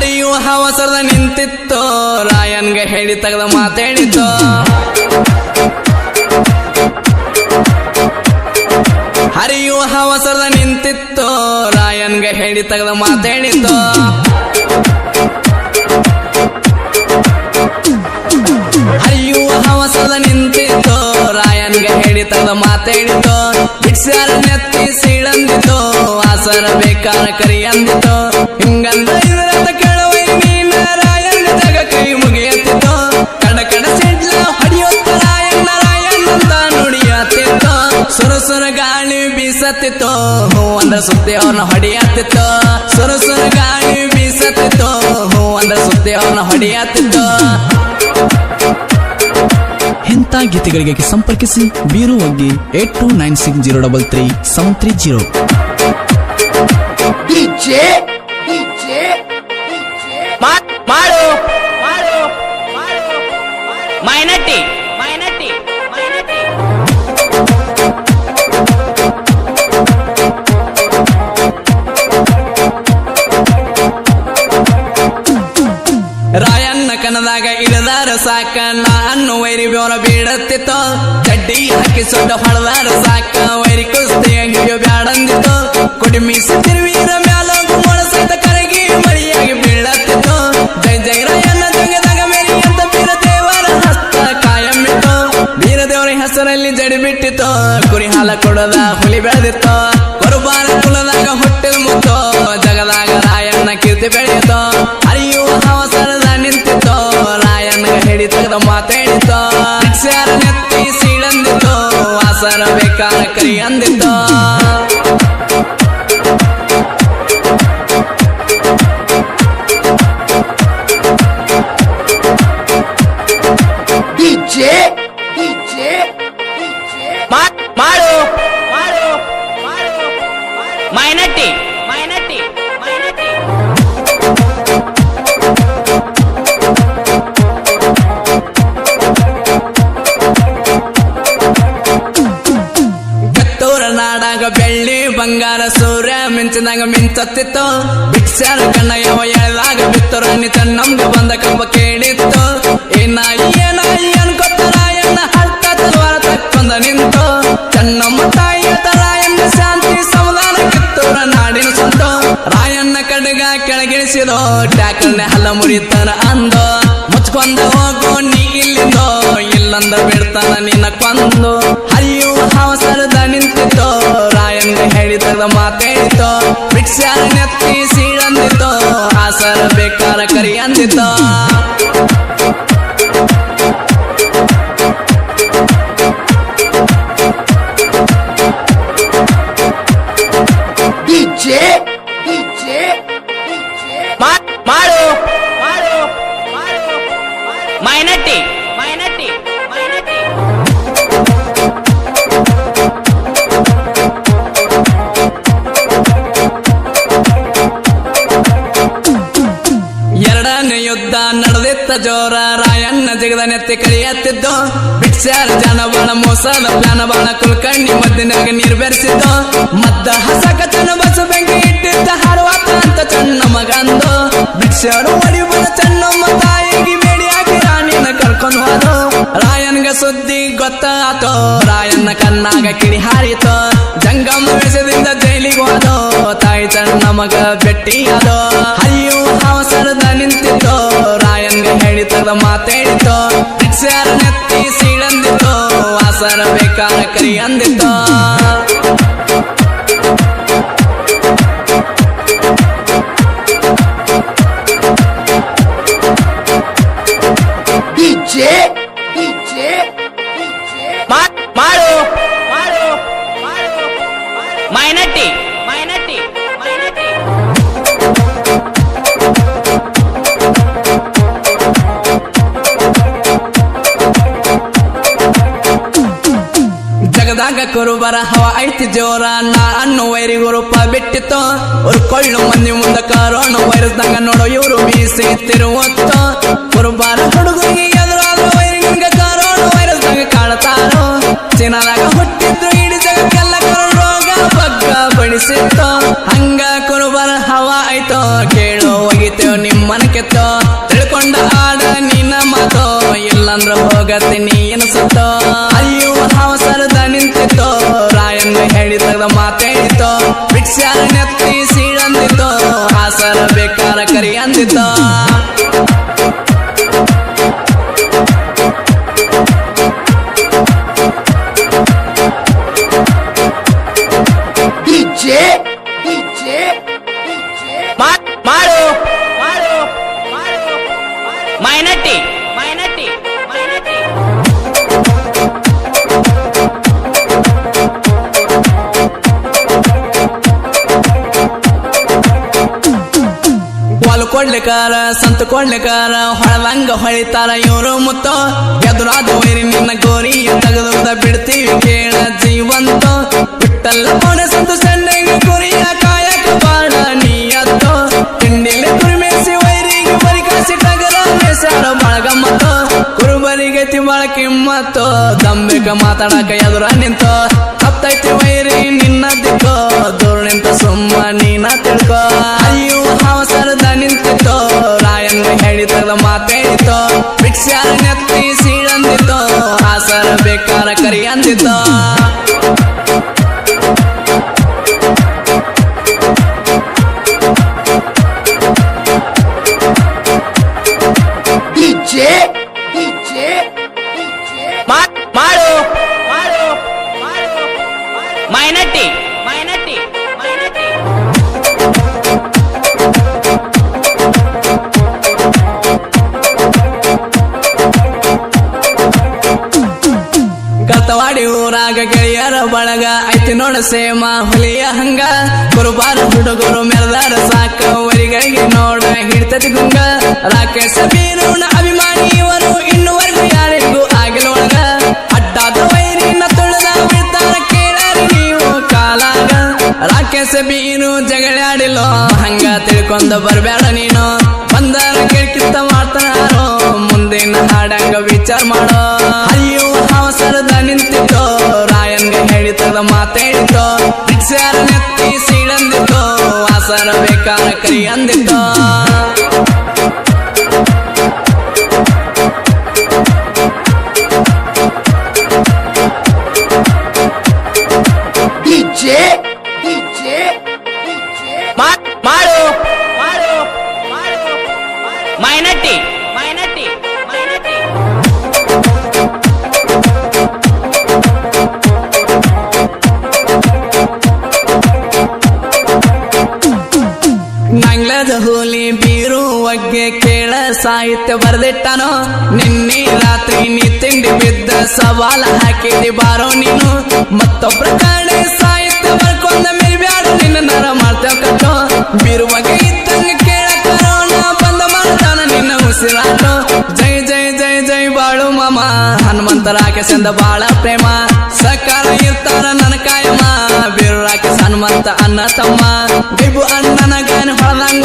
ಹರಿಯುವ ಹವಸರದ ನಿಂತಿತ್ತು, ರಾಯನ್ಗೆ ಹೇಳಿ ತೆಗೆದ ಮಾತೇಳಿತು ಹರಿಯು ಹವಸರದ ನಿಂತಿತ್ತು, ರಾಯನ್ಗೆ ಹೇಳಿ ತೆಗೆದ ಮಾತೇಳಿತು ಹರಿಯುವ ಹವಸದ ನಿಂತಿತ್ತು, ರಾಯನ್ಗೆ ಹೇಳಿ ತೆಗೆದ ಮಾತೇಳಿತು ಬಿಡ್ಸ್ಯಾರ ನೆತ್ತಿ ಸೀಳಂದಿತು ಆಸರ ಬೇಕಾರ ಕರಿ ಸುದ್ದಿ ಅವನ ಹೊಡೆಯತ್ತಿತ್ತು. ಸುರು ಸುರು ಗಾಳಿ ಬೀಸತ್ತಿತ್ತು. ಹೂ ಅಂದ್ರ ಸುದ್ದಿ ಅವನ ಹೊಡೆಯತ್ತಿತ್ತು. ಇಂಥ ಗೀತೆಗಳಿಗೆ ಸಂಪರ್ಕಿಸಿ ಬೀರು ಒಗ್ಗಿ eight two nine six zero double three seven three zero. ಮಾಡು ಮಾಡು ಮಾಡು. ಮೈನಟ್ಟಿ. ಇಳದಾರ ಸಾಕ. ನಾನು ವೈರಿ ಬ್ಯೋರ ಬೀಡತ್ತಿತ್ತು. ಚಡ್ಡಿ ಹಾಕಿ ಸೊಡ್ಡ ಹೊಳದಾರ ಸಾಕ. ವೈರಿ ಕುಸ್ತಿ ಹಿಡಿಯೋ ಬ್ಯಾಡಂದಿತ್ತು. ಕುಡಿಮಿ ತಿರುವೀರ ಮ್ಯಾಲ ಸಹಿತ ಕರಗಿ ಮಳಿಯಾಗಿ ಬೀಳತ್ತಿತ್ತು. ಜೈ ಜೈ ರಾಯಣ್ಣ ಜಗದಾಗ ಮೇರಿ ಅಂತ ಬೀರ ದೇವರ ಹಸ್ತ ಕಾಯಮ್ಮಿತ್ತು ಬೀರ ದೇವರ ಹೆಸರಲ್ಲಿ ಜಡಿ ಬಿಟ್ಟಿತ್ತು. ಕುರಿ ಹಾಲ ಕೊಡದ ಹುಲಿ ಬೆಳೆದಿತ್ತು. ಕುರುಬಾರ ಕುಲದಾಗ ಹುಟ್ಟಿದ ಮುತ್ತು. ಜಗದಾಗ ಹಿಡಿ ತೆಗೆದ ಮಾತೇಳಿತು ನೆತ್ತಿ ಸೀಳಂದಿತ್ತು. ವಾಸರ ಬೇಕಾದ ಕೈ ಅಂದಿತ್ತು ಬೆಳ್ಳಿ ಬಂಗಾರ ಸೂರ್ಯ ಮಿಂಚಿನಾಗ ಮಿಂಚತ್ತಿತ್ತು. ಬಿಕ್ಸ್ಯಾರ ಕಣ್ಣ ಯಾವ ಎಳದಾಗ ಬಿತ್ತು ರಾಣಿ ನಮ್ಗೆ ಬಂದ ಕಂಬ ಕೇಳಿತ್ತು ಏನ ಏನಾಯಿ ಅನ್ಕೊತ್ತ ರಾಯಣ್ಣ ಹಳ್ತ ತಲ್ವಾರ ತಕ್ಕೊಂದ ನಿಂತು. ಚೆನ್ನಮ್ಮ ತಾಯಿಯ ರಾಯಣ್ಣ ಶಾಂತಿ ಸಮಾಧಾನ ಕಿತ್ತೂರ ನಾಡಿನ ಸಂತು. ರಾಯಣ್ಣ ಕಡೆಗ ಕೆಳಗಿಳಿಸಿದೋ ಟ್ಯಾಕರ್ನೆ ಹಲ್ಲ ಮುರಿತಾನ ಅಂದೋ. ಮುಚ್ಕೊಂಡ ಹೋಗೋ, ನೀ ಇಲ್ಲಿಂದೋ, ಇಲ್ಲಂದ ಬಿಡ್ತಾನ ನಿನ್ನ ಕೊಂದು ಅಯ್ಯೋ ಹವಸರದ ಹೇಳಿದ ಮಾತೇಳಿತು ಭಿಕ್ಷಾರ ನೆತ್ತಿ ಸೀಳಂದಿತ್ತು. ಆಸರ ಬೇಕಾರ ಕರಿ ಅಂದಿತ್ತು. ನಡೆದಿತ್ತ ಜೋರ, ರಾಯಣ್ಣ ಜಗದ ನೆತ್ತಿ ಕರಿಯತ್ತಿದ್ದು ಬಿಡ್ಸ್ಯಾರ ಜನ ಬಾಳ ಮೋಸದ ಪ್ಲಾನ ಬಾಳ ಕುಲ್ಕಣ್ಣಿ ಮದ್ದಿನಾಗ ನೀರ್ ಬೆರೆಸಿದ್ದು. ಮದ್ದ ಹಸಕ ಚನ್ನ ಬಸು ಬೆಂಕಿ ಇಟ್ಟಿದ್ದ, ಹಾರುವಾತ ಅಂತ ಚಣ್ಣ ಮಗಂದು. ಬಿಡ್ಸ್ಯಾರು ಹೊಡಿಬದ ಚನ್ನಮ್ಮ ತಾಯಿಗೆ ಬೇಡಿ ಹಾಕಿ ರಾಣಿನ ಕರ್ಕೊಂಡು ಹೋದು. ರಾಯನ್ಗ ಸುದ್ದಿ ಗೊತ್ತಾತೋ, ರಾಯಣ್ಣ ಕಣ್ಣಾಗ ಕಿಡಿ ಹಾರಿತು. ಜಂಗಮ್ಮ ಬೆಳೆಸದಿಂದ ಜೈಲಿಗೆ ಹೋದೋ, ತಾಯಿ ಚಣ್ಣ ಮಗ ಭೆಟ್ಟಿಯಾದೋ ಅಯ್ಯೋ ಅವಸರದ ನಿಂತಿತ್ತು ರಾಯನ್ಗೆ ಹೇಳಿತದ ಮಾತೇಳಿತು ರಿಕ್ಷಾರ ನೆತ್ತಿ ಸೀಳಂದಿತ್ತು ವಾಸರ ಬೇಕಾರ ಕರಿ ಅಂದಿತ್ತು DJ, DJ, DJ. ಜಗದಾಗ ಕುರುಬರ ಹವ ಐತಿ ಜೋರ ನಾ ಅನ್ನು ವೈರಿ ಗುರುಪ ಬಿಟ್ಟಿತ್ತು. ಅವ್ರು ಕೊಳ್ಳು ಮಂದಿ ಮುಂದ ಕರೋಣ ವೈರಸ್ದಾಗ ನೋಡೋ, ಇವರು ಬೀಸಿ ತಿರುವತ್ತು ಕುರುಬರ ಹುಡುಗರಿಗೆ ಎದುರಾದ ವೈರಿಗ ಕರೋಣ ವೈರಸ್ದಾಗ ಕಾಣತಾರೋ ಚೀನಾದಾಗ ಹುಟ್ಟಿದ್ರು ಇಡೀ ಜಗಕ್ಕೆಲ್ಲ ಕರೋಣ ರೋಗ ಬಗ್ಗ ಬಡಿಸಿತ್ತು. ಹಂಗ ಕುರುಬರ ಹವ ಐತೋ, ಕೇಳು ಒಗಿತೇವ್ ನಿಮ್ಮನ ಕೆತ್ತೋ. ತಿಳ್ಕೊಂಡ ಆಡ ನಿನ್ನ ಮಾತೋ, ಇಲ್ಲಂದ್ರ ಹೋಗತ್ತೆ DJ, DJ, DJ. ಮಾ- ಮಾಡು ಮಾಡು ಮಾಡು ಮೈನಟ್ಟಿ ಮೈನಟ್ಟಿ ಮೈನಟ್ಟಿ ಹೊಲ ಕೊಡ್ಲಿಕಾರ ಸಂತ ಕೊಡ್ಲಿಕಾರ ಹೊಳದಂಗ ಹೊಳಿತಾರ ಇವರು ಮುತ್ತ ಎದುರಾದ ವೈರಿ ನಿನ್ನ ಗೋರಿ ತೆಗೆದ ಬಿಡ್ತೀವಿ ಕೇಳ ಜೀವಂತ ಬಿಟ್ಟಲ್ಲ ಕೋಣೆ ಸಂತ ಕಿಮ್ಮತ್ತು ದಂಬಿಕ ಮಾತಾಡಕ ಎದುರ ನಿಂತು? ಹತ್ತೈತಿ ವೈರಿ, ನಿನ್ನ ದಿಕ್ಕೋ? ದೂರ ನಿಂತ ಸುಮ್ಮ ನೀನ ತಿಳ್ಕೋ? ಅಯ್ಯೋ, ಅವಸರದ ನಿಂತಿತ್ತೋ? ರಾಯನ್ ಹೇಳಿತದ ಮಾತೇಳಿತೋ ಭಿಕ್ಷಾರ ನೆತ್ತಿ ಸೀಳಂದಿತ್ತೋ? ಆಸರ ಬೇಕಾರ ಕರಿ ಅಂದಿತ್ತೋ ಕರ್ತವಾಡಿ ಊರಾಗ ಗೆಳೆಯರ ಬಳಗ. ಐತಿ ನೋಡ ಸೇಮ ಹುಲಿಯ ಹಂಗ. ಗುರುಬಾರ ಹುಡುಗರು ಮೆರೆದಾರ ಸಾಕ. ವರಿಗಳಿಗೆ ನೋಡ ಹಿಡ್ತತಿ ಗುಂಗ. ರಾಕೇಶ ಬೀರುಣ ಅಭಿಮಾನಿ ಇವರು ಇನ್ನುವರೆಗೂ ಯಾರಿಗೂ ಆಗಿಲ್ಲ ಒಳಗ ಅಡ್ಡಾದ ವೈರಿನ ತುಳಿದ ಬಿಡ್ತಾರ ಕೇಳರಿ ನೀವು ಕಾಲಾಗ. ರಾಕೇಶ ಬೀರು ಜಗಳಾಡಿಲ್ಲೋ. ಹಂಗ ತಿಳ್ಕೊಂಡ ಬರ್ಬೇಡ ನೀನು. DJ, DJ, DJ. ಮಾ- ಮಾಡು ಮಾಡು ಮಾಡು ಮೈನಟ್ಟಿ ಮೈನಟ್ಟಿ ಮೈನಟ್ಟಿ. ನಂಗ್ಲದ ಹುಲಿ ಬೀರು ಒಗ್ಗೆ ಕೇಳ ಸಾಹಿತ್ಯ ಬರೆದಿಟ್ಟನು? ನಿನ್ನೆ ರಾತ್ರಿ ನೀ ತಿಂಡಿ ಬಿದ್ದ ಸವಾಲ ಹಾಕಿದಿ ಬಾರೋ ನೀನು. ಮತ್ತೊಬ್ಬರ ಕಾಣೆ ಮೊದಲಾಕೆ ಸಂದ ಬಾಳ ಪ್ರೇಮ. ಸಕಾಲ ಇರ್ತಾರ ನನ್ನ ಕಾಯಮ್ಮ ಬೀರಾಕೆ ಸನ್ಮಂತ ಅನ್ನ ತಮ್ಮ. ಬಿಬು ಅಣ್ಣನ ಗಾನ ಹೊಳದಂಗ